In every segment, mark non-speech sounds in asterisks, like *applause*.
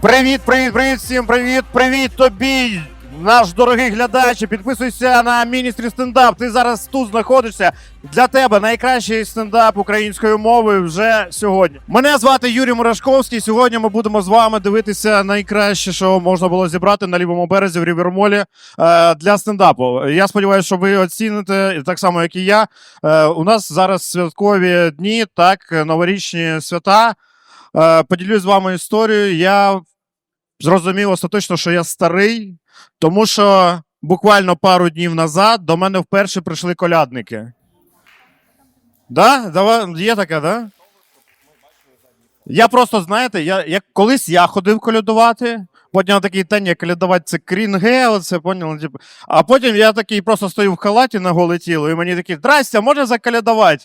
Привіт, привіт, привіт, всім привіт, привіт тобі, наш дорогий глядач. Підписуйся на міністрі стендап. Ти зараз тут знаходишся. Для тебе найкращий стендап українською мовою вже сьогодні. Мене звати Юрій Мурашковський. Сьогодні ми будемо з вами дивитися найкраще, що можна було зібрати на лівому березі в Рівермолі е, для стендапу. Я сподіваюся, що ви оціните так само, як і я. Е, у нас зараз святкові дні, так, новорічні свята. Е, поділюсь з вами історією. Я зрозумів остаточно, що я старий, тому що буквально пару днів назад до мене вперше прийшли колядники. Да? Є таке, да? Я просто, знаєте, я, як колись я ходив колядувати, потім такий та ні, колядувати це крінге, оце поняли. Типу. А потім я такий просто стою в халаті на голе тіло, і мені такі, здрастя, можна заколядувати?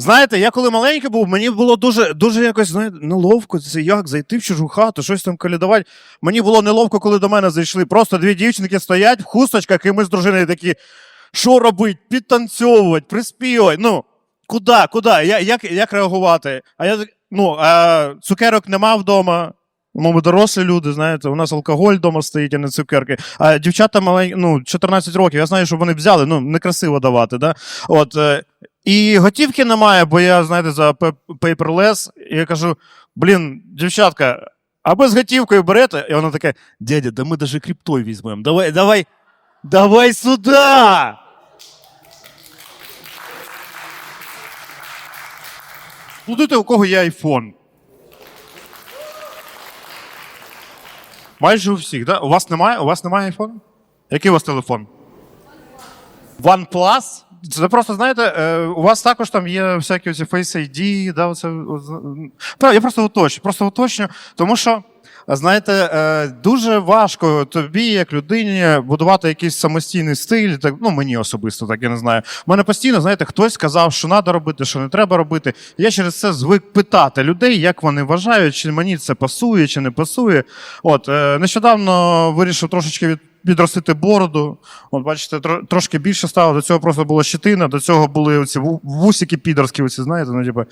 Знаєте, я коли маленький був, мені було дуже, дуже якось знаєте, неловко. Це як зайти в чужу хату, щось там колядувати. Мені було неловко, коли до мене зайшли. Просто дві дівчинки стоять в хусточках, і ми з дружиною такі, що робити? Підтанцьовувати, приспівати. Ну, куди, куди? Я, як, як реагувати? А я ну, а, цукерок нема вдома. Ну, ми дорослі люди, знаєте, у нас алкоголь вдома стоїть, а не цукерки. А дівчата маленькі, ну, 14 років, я знаю, що вони взяли, ну, некрасиво давати, да? От, е, і готівки немає, бо я, знаєте, за paperless, і я кажу: блін, дівчатка, а з готівкою берете? І вона така: дядя, да ми даже криптой візьмемо. Давай, давай, давай сюди! Будете, у кого є айфон. Майже у всіх, да? У вас немає? У вас немає айфону? Який у вас телефон? OnePlus? Це просто, знаєте, е, у вас також там є всякі оці Face ID, да, оце, я просто уточню, просто уточню, тому що, знаєте, е, дуже важко тобі, як людині, будувати якийсь самостійний стиль. Так, ну, мені особисто, так я не знаю. У мене постійно, знаєте, хтось сказав, що треба робити, що не треба робити. Я через це звик питати людей, як вони вважають, чи мені це пасує, чи не пасує. От, е, нещодавно вирішив трошечки від підростити бороду. От, бачите, трошки більше стало. До цього просто була щетина, до цього були ці вусики підерські, оці, знаєте, ну, типу.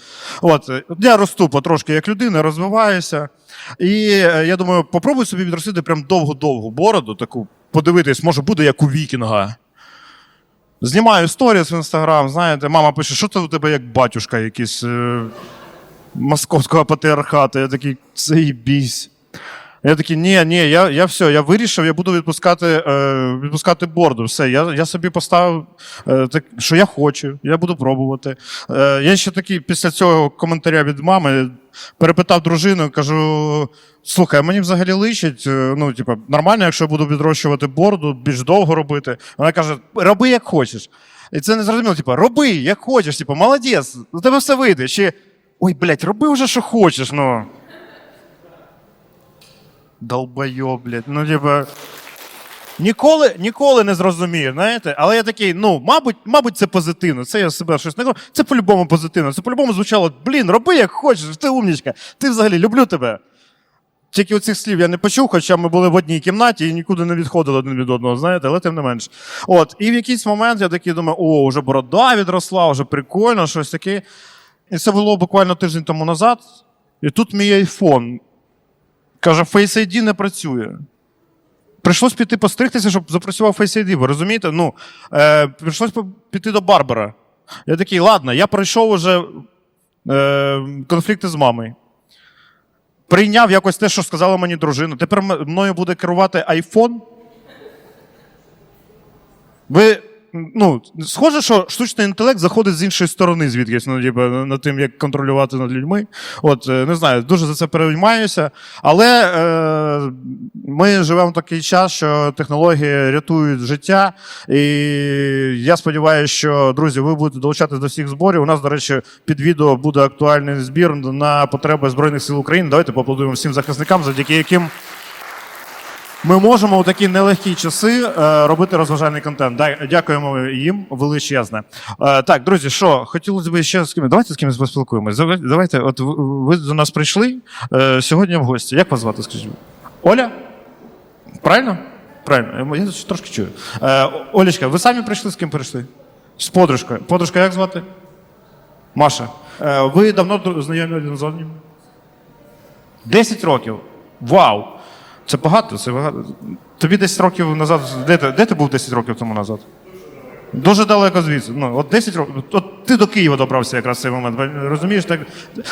От, я росту потрошки як людина, розвиваюся. І е, я думаю, попробуй собі відростити прям довгу-довгу бороду, таку, подивитись, може буде як у вікінга. Знімаю сторіс в інстаграм, знаєте, мама пише, що це у тебе як батюшка якийсь е, московського патріархату. Я такий, заїбісь. Я такий, ні, ні, я, я все, я вирішив, я буду відпускати, е, відпускати борду. Все, я, я собі поставив, е, так, що я хочу, я буду пробувати. Е, я ще такий після цього коментаря від мами перепитав дружину, кажу: слухай, мені взагалі личить, е, ну, типу, нормально, якщо я буду відрощувати борду, більш довго робити. Вона каже: роби як хочеш. І це не зрозуміло, типу, роби як хочеш, типу, молодець, у тебе все вийде. Чи ой, блядь, роби вже, що хочеш, ну. Долбойоб, блядь. Ну, типа. Ніколи, ніколи не зрозумію, знаєте, але я такий, ну, мабуть, мабуть, це позитивно. Це я себе щось не кажу. Це по-любому позитивно. Це по-любому звучало, блін, роби як хочеш, ти умнічка. Ти взагалі люблю тебе. Тільки оцих слів я не почув, хоча ми були в одній кімнаті і нікуди не відходили один від одного, знаєте, але тим не менш. От, і в якийсь момент я такий думаю, о, вже борода відросла, вже прикольно, щось таке. І це було буквально тиждень тому назад. І тут мій айфон Каже, Face ID не працює. Прийшлось піти постригтися, щоб запрацював Face ID. Ви розумієте? Ну, е, прийшлось піти до Барбара. Я такий, ладно, я пройшов уже е, конфлікти з мамою. Прийняв якось те, що сказала мені дружина. Тепер мною буде керувати айфон. Ви. Ну, схоже, що штучний інтелект заходить з іншої сторони, звідкись, ну, типу, над тим, як контролювати над людьми. От, е, не знаю, дуже за це переймаюся. Але е, ми живемо в такий час, що технології рятують життя. І я сподіваюся, що, друзі, ви будете долучатися до всіх зборів. У нас, до речі, під відео буде актуальний збір на потреби Збройних сил України. Давайте поаплодуємо всім захисникам, завдяки яким. Ми можемо у такі нелегкі часи е, робити розважальний контент. Дякуємо їм величезне. Е, так, друзі, що хотілося б ще з ким. Давайте з кимось поспілкуємось. Давайте, от ви- до нас прийшли е, сьогодні в гості. Як вас звати? Скажіть? Оля? Правильно? Правильно. Я трошки чую. Олечка, ви самі прийшли з ким прийшли? З подружкою. Подружка як звати? Маша. Ви давно знайомі один з одним? 10 років. Вау! Це багато, це багато. Тобі 10 років назад. Де ти, де ти був 10 років тому назад? Дуже далеко звідси. Ну, от 10 років. От ти до Києва добрався якраз в цей момент. Розумієш? Так?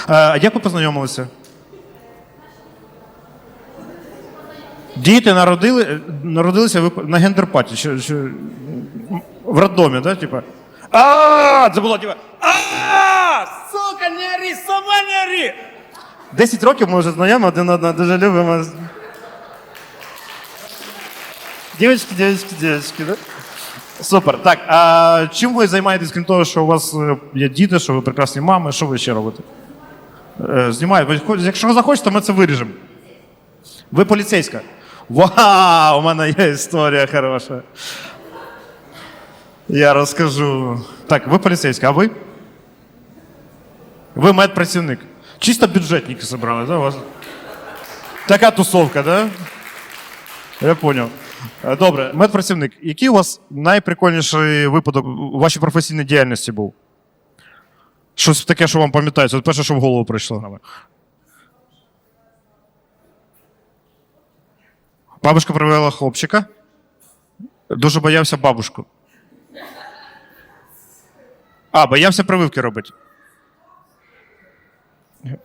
А, як ви познайомилися? Діти народили, народилися на гендерпаті. Чи, чи, в роддомі, да? Типа. А, це було типа. А, сука, не ори, сама не ори. 10 років ми вже знайомі один одного, дуже любимо. Дівчатки, дівчатки, дівчатки, да? Супер. Так, а чим ви займаєтесь, крім того, що у вас е, є діти, що ви прекрасні мами, що ви ще робите? Е, Знімаю. Ви хоч- Якщо ви захочете, ми це виріжемо. Ви поліцейська. Вау! У мене є історія хороша. Я розкажу. Так, ви поліцейська, а ви? Ви медпрацівник. Чисто бюджетники зібрали, да? У вас? Така тусовка, да? Я поняв. Е, Добре, медпрацівник. Який у вас найприкольніший випадок у вашій професійній діяльності був? Щось таке, що вам пам'ятається. От перше, що в голову прийшло. Бабушка привела хлопчика. Дуже боявся бабушку. А, боявся прививки робити.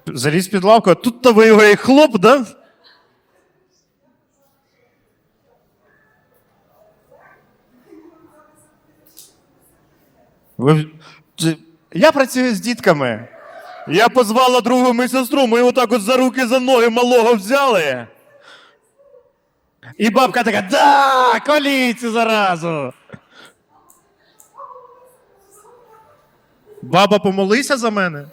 Заліз під лавку, а тут то ви його і хлоп, да? Я працюю з дітками. Я позвала другу медсестру, ми отак от за руки за ноги малого взяли. І бабка така: да, коліться заразу. Баба, помолися за мене.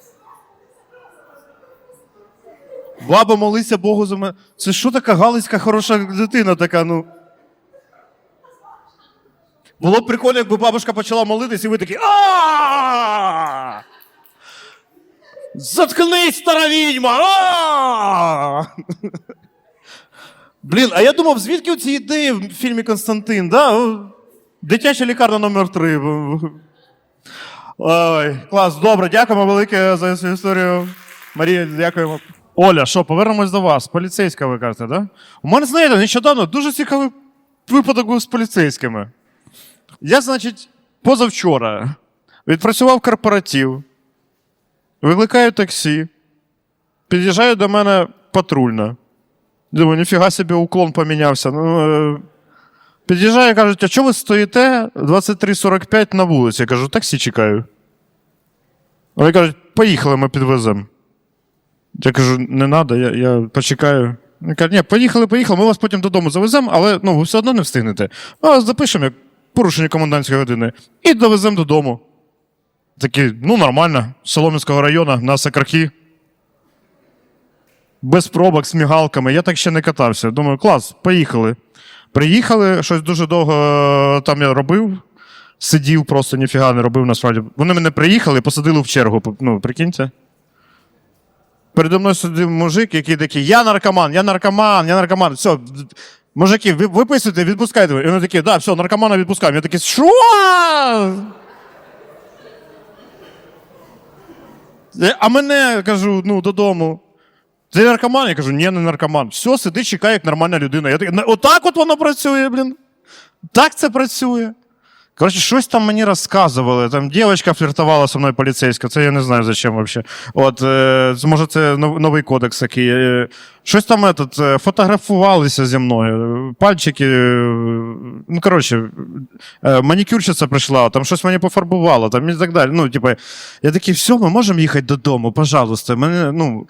Баба, молися Богу за мене. Це що така галицька хороша дитина така, ну. Було б прикольно, якби бабушка почала молитись, і ви такі. а Заткнись, стара відьма! Блін, а я думав, звідки ці ідеї в фільмі Константин, да? Дитяча лікарня номер 3 Ой, клас, добре, дякуємо велике за цю історію. Марія, дякуємо. Оля, що, повернемось до вас. Поліцейська, ви кажете, да? У мене, знаєте, нещодавно дуже цікавий випадок був з поліцейськими. Я, значить, позавчора відпрацював корпоратив, викликаю таксі, під'їжджає до мене патрульна. Думаю, ніфіга собі уклон помінявся. Ну, е, під'їжджає, кажуть, а чого ви стоїте 23.45 на вулиці? Я кажу, таксі чекаю. Вони кажуть, поїхали, ми підвеземо. Я кажу, не треба, я, я почекаю. Він каже, ні, поїхали, поїхали, ми вас потім додому завеземо, але ну, ви все одно не встигнете. А запишемо як порушення комендантської години і довеземо додому. Такі, ну нормально, з району, на Сакрахі. Без пробок, з мігалками. Я так ще не катався. Думаю, клас, поїхали. Приїхали, щось дуже довго е, там я робив. Сидів, просто ніфіга не робив насправді. Вони мене приїхали, посадили в чергу. Ну, прикиньте. Передо мною сидів мужик, який такий: я наркоман, я наркоман, я наркоман. Все, мужики, ви виписуйте, відпускайте. І вони такі, да, все, наркомана відпускаємо. Я такий, що? Е, А мене кажу, ну, додому. Ти наркоман? Я кажу, ні, не наркоман. Все, сиди, чекай, як нормальна людина. Я такий, отак от воно працює, блін. Так це працює. Коротше, щось там мені розказували. Там дівчинка фліртувала зі мною поліцейська, це я не знаю зачем взагалі. От, е, може, це новий кодекс який. Е, щось там этот, е, фотографувалися зі мною. Пальчики. е, ну, коротше, е, манікюрщиця прийшла, там щось мені пофарбувало, там і так далі. Ну, типу, я такий, все, ми можемо їхати додому, пожалуйста. Мене, ну,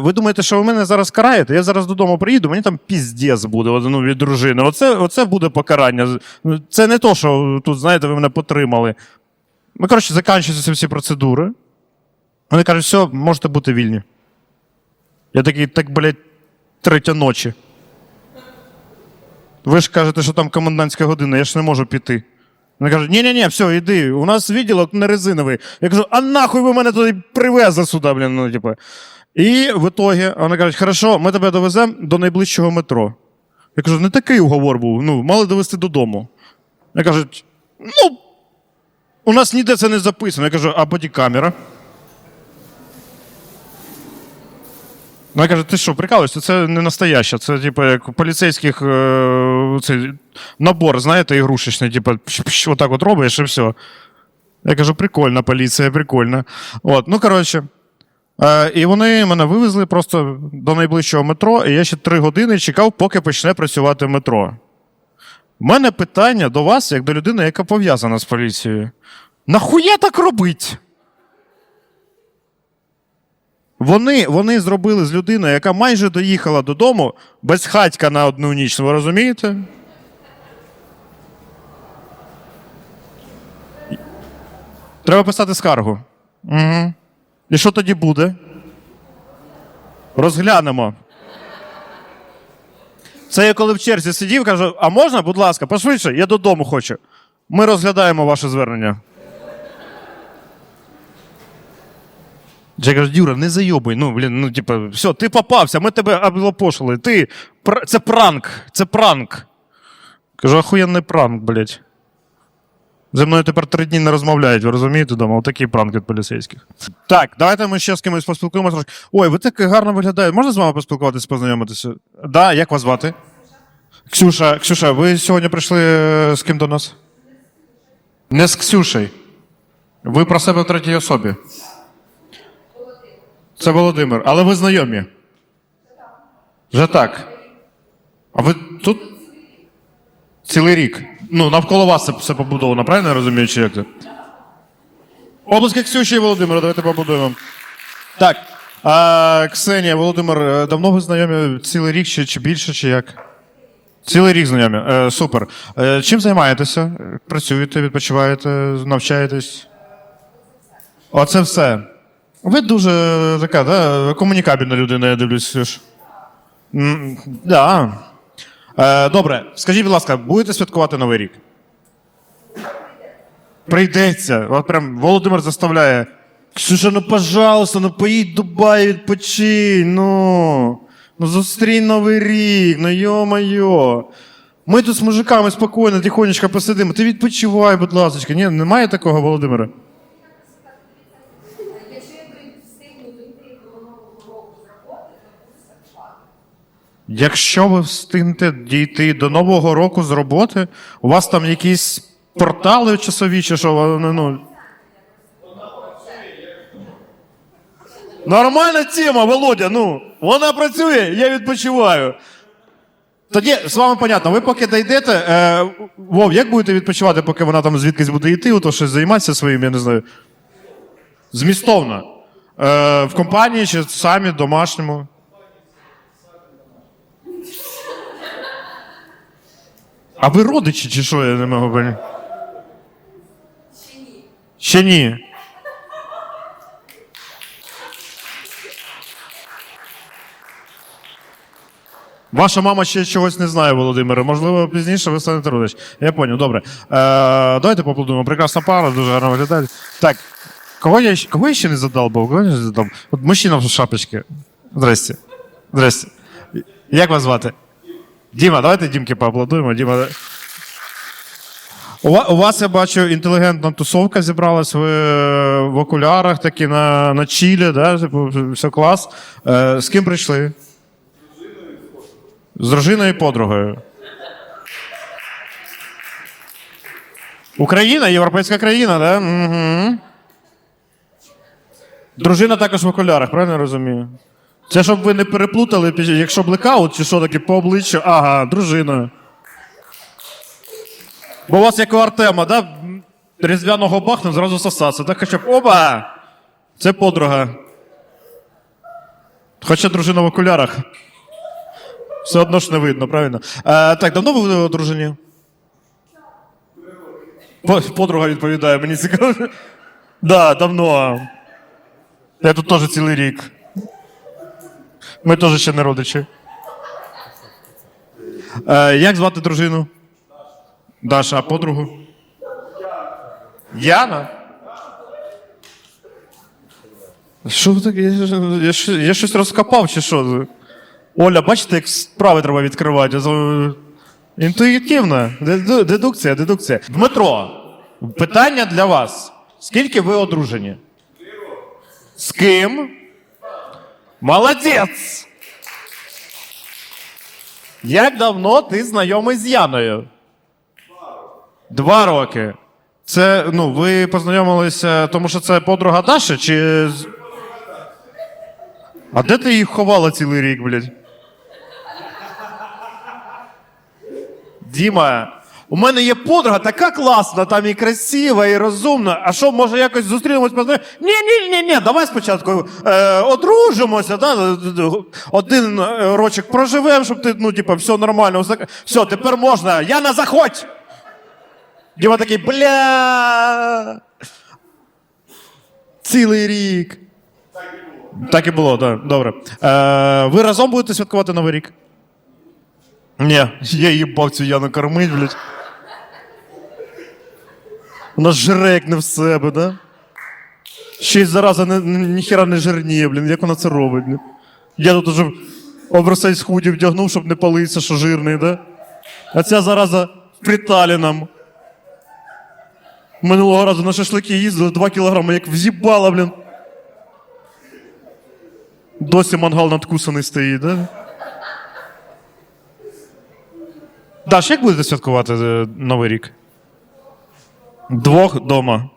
ви думаєте, що ви мене зараз караєте? Я зараз додому приїду, мені там піздець буде ну, від дружини. Оце, оце буде покарання. Ну, Це не то, що тут, знаєте, ви мене потримали. Ми, коротше, закінчуються всі процедури. Вони кажуть, все, можете бути вільні. Я такий, так, блядь, третя ночі. Ви ж кажете, що там комендантська година, я ж не можу піти. Вони кажуть, ні-ні-ні, все, йди, у нас відділок не резиновий. Я кажу, а нахуй ви мене туди привезли сюди, блін, ну, типу. І в ітогі вони кажуть, хорошо, ми тебе довеземо до найближчого метро. Я кажу, не такий уговор був, ну, мали довести додому. Вони кажуть, ну, у нас ніде це не записано. Я кажу, а бодікамера? Вона каже, ти що, прикалуєшся? Це не настояще. Це, типу, як поліцейських е, цей набор, знаєте, ігрушечний, типу, отак от робиш і все. Я кажу, прикольна поліція, прикольно. От, ну, коротше. Е, і вони мене вивезли просто до найближчого метро, і я ще три години чекав, поки почне працювати метро. У мене питання до вас, як до людини, яка пов'язана з поліцією. Нахуя так робить? Вони, вони зробили з людиною, яка майже доїхала додому без хатька на одну ніч. Ви розумієте? Треба писати скаргу. Угу. І що тоді буде? Розглянемо. Це я коли в черзі сидів, кажу: а можна, будь ласка, пошвидше, я додому хочу. Ми розглядаємо ваше звернення. Я кажу, Юра, не зайобуй. Ну, блін, ну, типу, все, ти попався, ми тебе облапошили. Ти. пр- Це пранк, це пранк. Кажу, охуєнний пранк, блядь. Зі мною тепер три дні не розмовляють, ви розумієте, дома? Отакий пранк від поліцейських. Так, давайте ми ще з кимось поспілкуємося трошки. Ой, ви так гарно виглядаєте. Можна з вами поспілкуватися, познайомитися? Да, як вас звати? Ксюша, Ксюша, ви сьогодні прийшли е, з ким до нас? Не з Ксюшею. Ви про себе в третій особі. Це Володимир. Але ви знайомі? Вже так. А ви тут? Цілий рік. Ну, навколо вас це все побудовано, правильно я розумію, чи як це? Обласки Ксюші і Володимира, давайте побудуємо. Так. А, Ксенія, Володимир, е, давно ви знайомі цілий рік чи, чи більше, чи як? Цілий рік знайомі. Е, супер. Е, чим займаєтеся? Працюєте, відпочиваєте, навчаєтесь? Оце все. Ви дуже така, да, комунікабельна людина, я дивлюсь. М, Да. Е, добре, скажіть, будь ласка, будете святкувати Новий рік? Прийдеться. От прям Володимир заставляє. Ксюша, ну пожалуйста, ну поїдь Дубай, відпочинь, ну. Ну зустрінь Новий рік, ну йо-моє. Ми тут з мужиками спокійно, тихонечко посидимо. Ти відпочивай, будь ласка. Ні, немає такого, Володимира? Якщо я встигну дійти до нового року з роботи, то буде святкувати. Якщо ви встигнете дійти до Нового року з роботи, у вас там якісь портали часові, чи що? Ну... Нормальна тема, Володя. Ну, вона працює, я відпочиваю. Тоді з вами понятно, ви поки дійдете. Е, Вов, як будете відпочивати, поки вона там звідкись буде йти, ото щось займатися своїм, я не знаю. Змістовно. Е, в компанії чи самі домашньому. А ви родичі, чи що, я не можу поняти? Ще ні. Ваша мама ще чогось не знає, Володимире. Можливо, пізніше ви станете родич. Я поняв, добре. Е, давайте поаплодуємо. Прекрасна пара, дуже гарно виглядає. Так, кого я, кого я ще не задалбав? Кого я не задалбав? От мужчина в шапочці. Здрасте. Здрасте. Як вас звати? Діма, давайте Дімки поаплодуємо. Діма. У, вас я бачу інтелігентна тусовка зібралась. Ви е, в окулярах такі на, на чілі, да? типу, все клас. Е, з ким прийшли? З дружиною і подругою. Україна, європейська країна, да? Угу. Дружина також в окулярах, правильно я розумію? Це щоб ви не переплутали, якщо блекаут чи що таке по обличчю, ага, дружина. Бо у вас як у Артема, да? Різдвяного бахнув, зразу сосаться. Так хоча б оба! Це подруга. Хоча дружина в окулярах. Все одно ж не видно, правильно? Е, так, давно ви одружені? По- Подруга відповідає, мені цікаво. *laughs* Да, давно. Я тут теж цілий рік. Ми теж ще не родичі. Е, як звати дружину? Даша, а подругу? Яна? Що ви таке? Я, я, щ- я щось розкопав, чи що? Оля, бачите, як справи треба відкривати. З- Інтуїтивно. Деду- Дедукція, дедукція. Дмитро, питання для вас. Скільки ви одружені? З ким? Молодець! Як давно ти знайомий з Яною? Два роки. Це, ну, ви познайомилися, тому що це подруга Даші, чи. А де ти їх ховала цілий рік, блядь? Діма, у мене є подруга така класна, там і красива, і розумна. А що, може, якось зустрінемось познайомимось? Ні, ні, ні, ні, давай спочатку е, одружимося, да? один е, рочок проживемо, щоб ти, ну, типа, все нормально. Все, все, тепер можна. Яна, заходь! Діма такий, бля. Цілий рік. Так і було, так. Добре. Е, ви разом будете святкувати Новий рік? Ні, я їбав цю Яну кормить, блядь. Вона жре, як не в себе, да? Ще й зараза ні, ні, не жирніє, блін. Як вона це робить, блін? Я тут уже оверсайз худі вдягнув, щоб не палитися, що жирний, да? А ця зараза в приталі нам. Минулого разу на шашлики їздили 2 кілограми, як в'їбала, блін. Досі мангал надкусаний стоїть, да? Даш, як будете святкувати е, Новий рік? Двох вдома.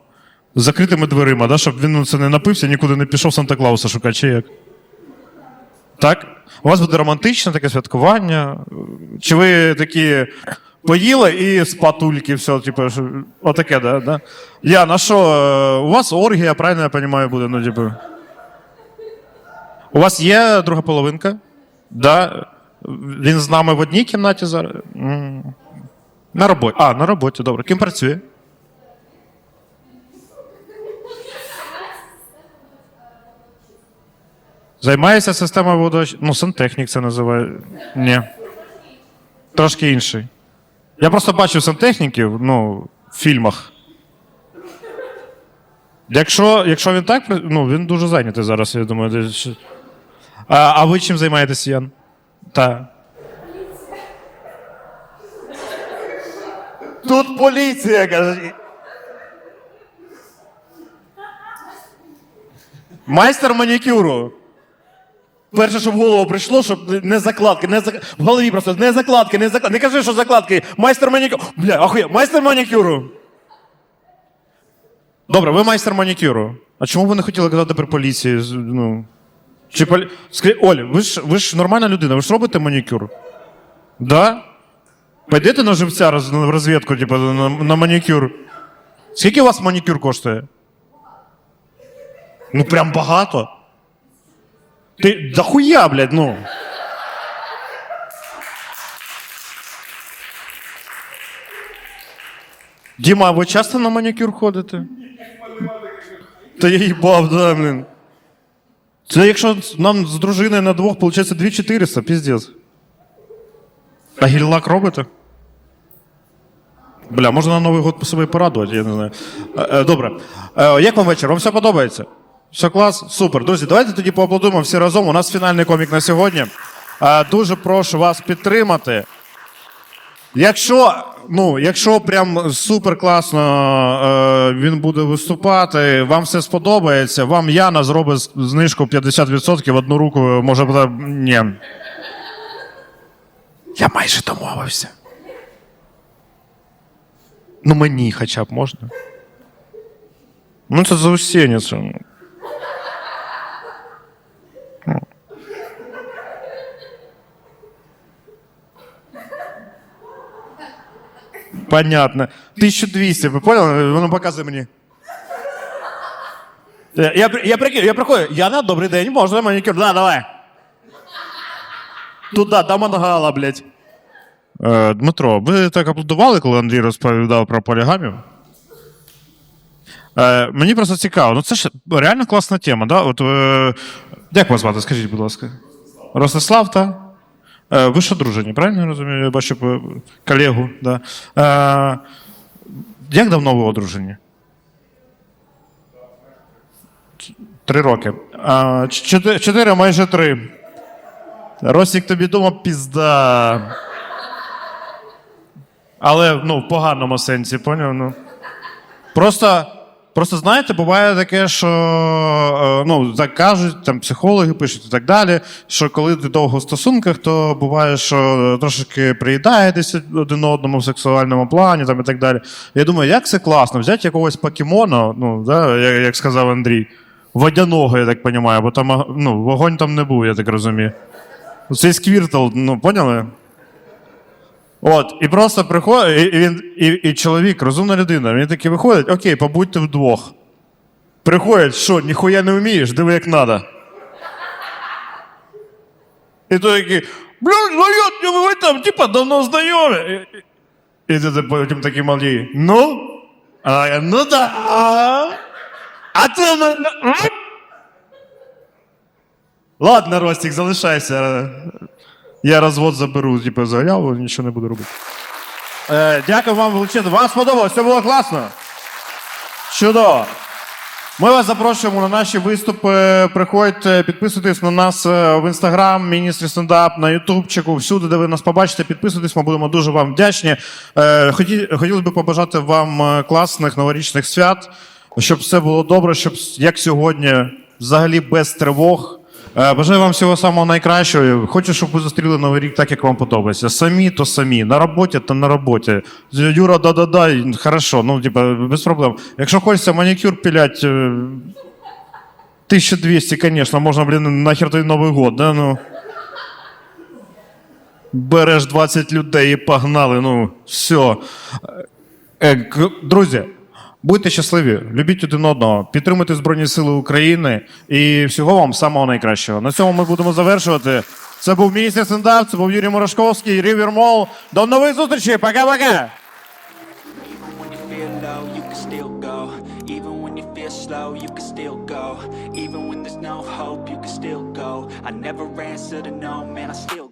З закритими дверима, да? щоб він це не напився, нікуди не пішов Санта Клауса шукати, чи як? Так? У вас буде романтичне таке святкування? Чи ви такі поїли і спатульки, все, типу, отаке, да? да? Яна, що, е, у вас оргія, правильно я розумію, буде? Ну, типу. У вас є друга половинка? Да. Він з нами в одній кімнаті зараз. На роботі. А, на роботі, добре. Ким працює? Займається системою водоч... Ну, сантехнік це називає. Ні. Трошки інший. Я просто бачив сантехніків, ну, в фільмах. Якщо, якщо він так, ну, він дуже зайнятий зараз, я думаю. А, а ви чим займаєтесь, Ян? Так. Тут поліція, каже. Майстер манікюру. Перше, що в голову прийшло, щоб не закладки, не зак... в голові просто не закладки, не закладки. Не кажи, що закладки. Майстер манікюру. Бля, ахуя, майстер манікюру. Добре, ви майстер манікюру. А чому ви не хотіли казати при поліції? Ну, чи полі... Скажи, Оль, ви ж, ви ж нормальна людина, ви ж робите манікюр? Да? Пойдете на живця роз, в розвідку, типу, на, на манікюр. Скільки у вас манікюр коштує? Ну, прям багато. Ти да хуя, блядь, ну. Діма, ви часто на манікюр ходите? Та я їбав, да, блін. Це якщо нам з дружиною на двох, виходить 2400, піздець. А гіллак робите? Бля, можна на Новий год по собі порадувати, я не знаю. Е, е, Добре. Е, Як вам вечір? Вам все подобається? Все клас? Супер. Друзі, давайте тоді поаплодуємо всі разом. У нас фінальний комік на сьогодні. Е, Дуже прошу вас підтримати. Якщо, ну, якщо прям супер класно е, він буде виступати, вам все сподобається, вам Яна зробить знижку 50% в одну руку, може буде. Ні. Я майже домовився. Ну, мені хоча б можна. Ну, це заусениця. Ну. Понятно. 1200, ви поняли? Воно показує мені. Е, Я, я, прикину, я приходжу. Яна, добрий день, можна манікюр? Да, давай. Туда, до мангала, блядь. Е, Дмитро, ви так аплодували, коли Андрій розповідав про полігамію? Е, мені просто цікаво, ну це ж реально класна тема, да? От, е, як вас звати, скажіть, будь ласка. Ростислав, та? Е, ви ж одружені, правильно я розумію? Я бачу е, колегу. Да. Е, як давно ви одружені? Три роки. А, чотири, чотири, майже три. Ростік тобі думав, пізда. Але ну, в поганому сенсі, поняв? Ну. Просто Просто знаєте, буває таке, що е, ну, так кажуть, там психологи пишуть і так далі, що коли ти довго в стосунках, то буває, що трошки приїдаєтеся один одному в сексуальному плані там, і так далі. Я думаю, як це класно, взяти якогось покемона, ну, да, як сказав Андрій, водяного, я так розумію, бо там ну, вогонь там не був, я так розумію. Цей сквіртл, ну, поняли? От, і просто приходить, і, він, і, і чоловік, розумна людина, він такий виходить, окей, побудьте вдвох. Приходять, що, ніхуя не вмієш, диви як надо. І той такий, блядь, знайомі, ви там, типа, давно знайомі. І, ти потім такий малий, ну? А я, ну да. А ти Ладно, Ростік, залишайся. Я розвод заберу, типу, заяву, нічого не буду робити. Е, дякую вам величезно. Вам сподобалось? Все було класно? Чудово. Ми вас запрошуємо на наші виступи. Приходьте, підписуйтесь на нас е, в інстаграм, міністрі стендап, на ютубчику, всюди, де ви нас побачите, підписуйтесь, ми будемо дуже вам вдячні. Е, хоті, хотілося б побажати вам е, класних новорічних свят, щоб все було добре, щоб як сьогодні, взагалі без тривог. Е, Бажаю вам всього самого найкращого. Хочу, щоб ви зустріли новий рік так, як вам подобається. Самі то самі, на роботі то на роботі. Юра, да-да-да, хорошо, ну, типа, без проблем. Якщо хочеться манікюр пілять, е, 1200, звісно, можна, блін, нахер той Новий год, да? Ну. Береш 20 людей і погнали, ну, все. Е, Друзі, будьте щасливі, любіть один одного, підтримуйте Збройні Сили України і всього вам самого найкращого. На цьому ми будемо завершувати. Це був міністр стендап, це був Юрій Морошковський, Рівер Мол. До нових зустрічей, пока-пока! Slow, you can still go. Even when there's no hope, you can still go. I never answer to no, man, I still.